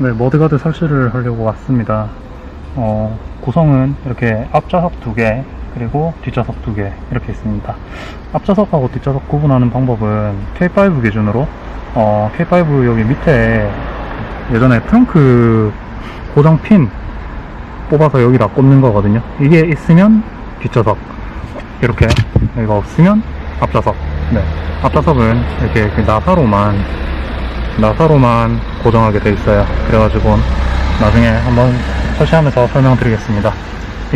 네, 머드가드 설치를 하려고 왔습니다. 어, 구성은 이렇게 앞좌석 두 개, 그리고 뒷좌석 두 개, 이렇게 있습니다. 앞좌석하고 뒷좌석 구분하는 방법은 K5 기준으로, 어, K5 여기 밑에 예전에 트렁크 고정 핀 뽑아서 여기다 꽂는 거거든요. 이게 있으면 뒷좌석, 이렇게, 이거 없으면 앞좌석. 네. 앞좌석은 이렇게 그 나사로만 나사로만 고정하게 돼 있어요. 그래가지고 나중에 한번 설치하면서 설명드리겠습니다.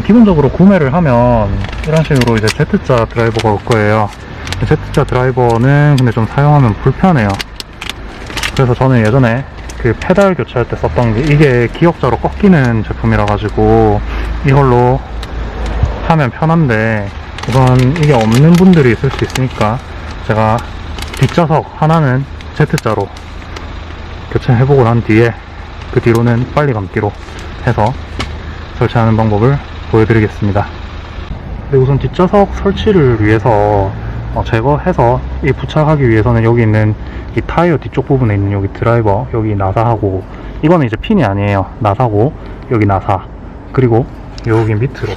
기본적으로 구매를 하면 이런 식으로 이제 Z자 드라이버가 올 거예요. Z자 드라이버는 근데 좀 사용하면 불편해요. 그래서 저는 예전에 그 페달 교체할 때 썼던 게 이게 기역자로 꺾이는 제품이라 가지고 이걸로 하면 편한데 우선 이게 없는 분들이 있을 수 있으니까 제가 뒷좌석 하나는 Z자로 교체해보고 난 뒤에 그 뒤로는 빨리 감기로 해서 설치하는 방법을 보여드리겠습니다. 근데 우선 뒷좌석 설치를 위해서 어, 제거해서 이 부착하기 위해서는 여기 있는 이 타이어 뒤쪽 부분에 있는 여기 드라이버 여기 나사하고 이거는 이제 핀이 아니에요 나사고 여기 나사 그리고 여기 밑으로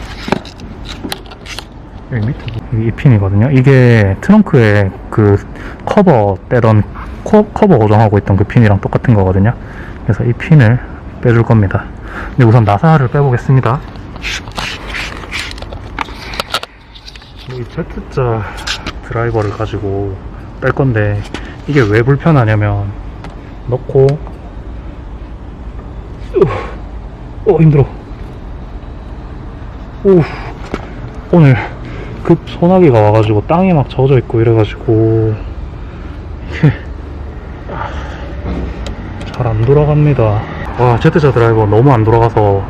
여기 밑에 이 핀이거든요. 이게 트렁크에 그 커버 떼던 코- 커버 고정하고 있던 그 핀이랑 똑같은 거거든요. 그래서 이 핀을 빼줄 겁니다. 근데 우선 나사를 빼보겠습니다. 이 Z자 드라이버를 가지고 뺄 건데 이게 왜 불편하냐면 넣고 어, 어 힘들어. 오 오늘 급 소나기가 와가지고 땅이 막 젖어 있고 이래가지고 이게 잘 안 돌아갑니다. 와 Z자 드라이버 너무 안 돌아가서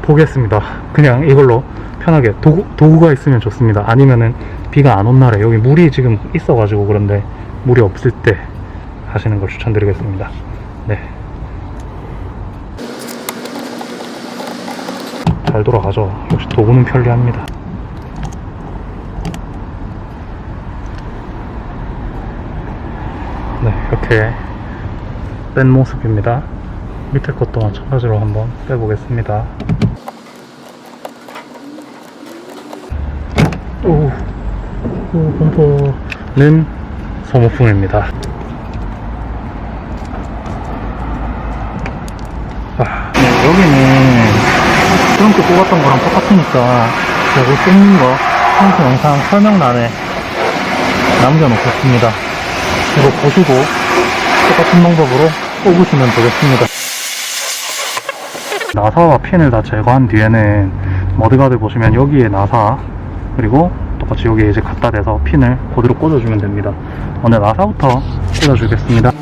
포기했습니다. 그냥 이걸로 편하게 도구, 도구가 있으면 좋습니다. 아니면은 비가 안 온 날에 여기 물이 지금 있어 가지고 그런데 물이 없을 때 하시는 걸 추천드리겠습니다. 네. 잘 돌아가죠. 역시 도구는 편리합니다. 네, 이렇게 뺀 모습입니다. 밑에 것도 마찬가지로 한번 빼보겠습니다. 오, 오 범퍼는 소모품입니다. 아, 네, 여기는 트렁크 뽑았던 거랑 똑같으니까 요거 쓰는 거 트렁크 영상 설명란에 남겨놓겠습니다. 이거 보시고 똑같은 방법으로 뽑으시면 되겠습니다. 나사와 핀을 다 제거한 뒤에는 머드가드 보시면 여기에 나사 그리고 똑같이 여기에 이제 갖다 대서 핀을 그대로 꽂아주면 됩니다. 먼저 나사부터 꽂아주겠습니다.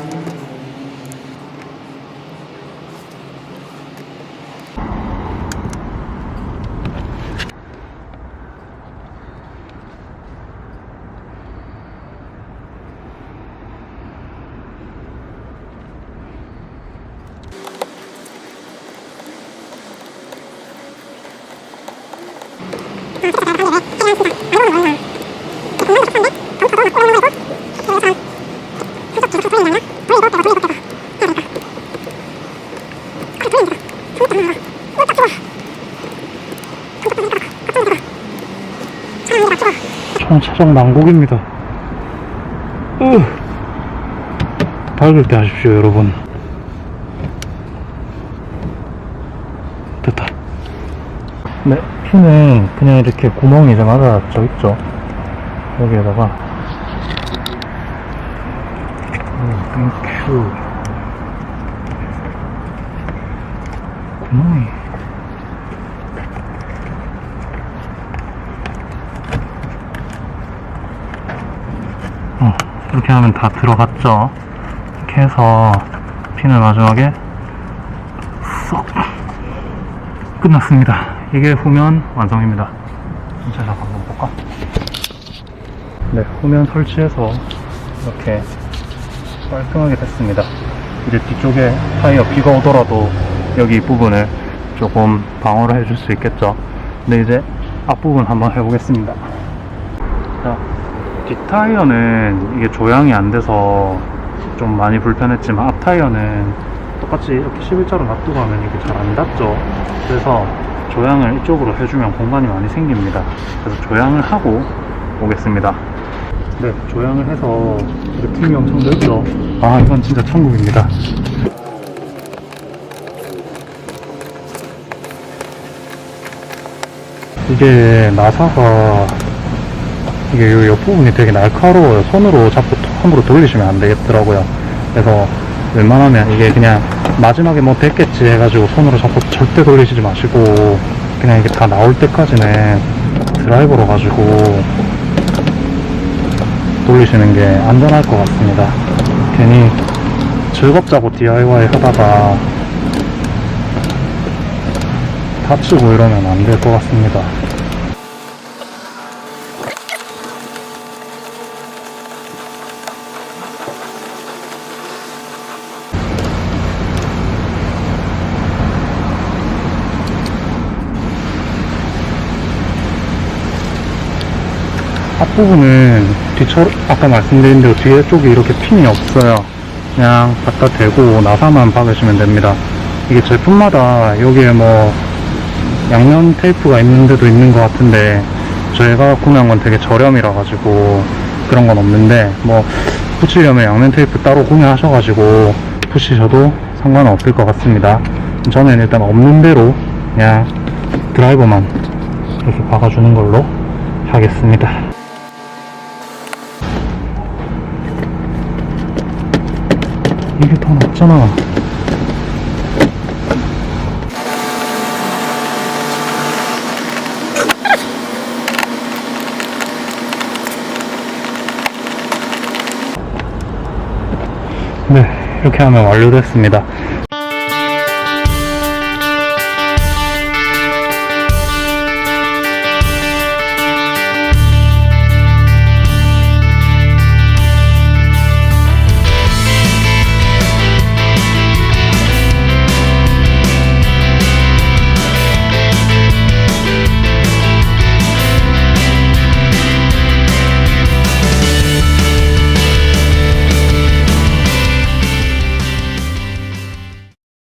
차량 난국입니다. 으. 밝을 때 하십시오, 여러분. 됐다. 네, 핀은 그냥 이렇게 구멍이 이제 맞아져 있죠. 여기에다가. 음, 땡큐. 구멍이. 어, 이렇게 하면 다 들어갔죠. 이렇게 해서 핀을 마지막에 쏙 끝났습니다. 이게 후면 완성입니다. 제가 한번 볼까? 네, 후면 설치해서 이렇게 깔끔하게 됐습니다. 이제 뒤쪽에 타이어 비가 오더라도 여기 부분을 조금 방어를 해줄 수 있겠죠. 근데 이제 앞부분 한번 해보겠습니다. 자, 뒷타이어는 이게 조향이 안 돼서 좀 많이 불편했지만 앞타이어는 똑같이 이렇게 11자로 놔두고 하면 이게 잘 안 닿죠. 그래서 조향을 이쪽으로 해주면 공간이 많이 생깁니다. 그래서 조향을 하고 오겠습니다. 네, 조향을 해서 팀이 엄청 넓죠. 아, 이건 진짜 천국입니다. 이게 나사가 이게 요 옆부분이 되게 날카로워요. 손으로 잡고 함부로 돌리시면 안 되겠더라고요. 그래서 웬만하면 이게 그냥 마지막에 뭐 됐겠지 해가지고 손으로 잡고 절대 돌리시지 마시고 그냥 이게 다 나올 때까지는 드라이버로 가지고 돌리시는 게 안전할 것 같습니다. 괜히 즐겁자고 DIY 하다가 다치고 이러면 안 될 것 같습니다. 앞부분은 뒤처 아까 말씀드린 대로 뒤에 쪽에 이렇게 핀이 없어요. 그냥 갖다 대고 나사만 박으시면 됩니다. 이게 제품마다 여기에 뭐 양면 테이프가 있는 데도 있는 것 같은데 저희가 구매한 건 되게 저렴이라 가지고 그런 건 없는데 뭐 붙이려면 양면 테이프 따로 구매하셔 가지고 붙이셔도 상관은 없을 것 같습니다. 저는 일단 없는 대로 그냥 드라이버만 이렇게 박아주는 걸로 하겠습니다. 이게 더 낫잖아. 네, 이렇게 하면 완료됐습니다.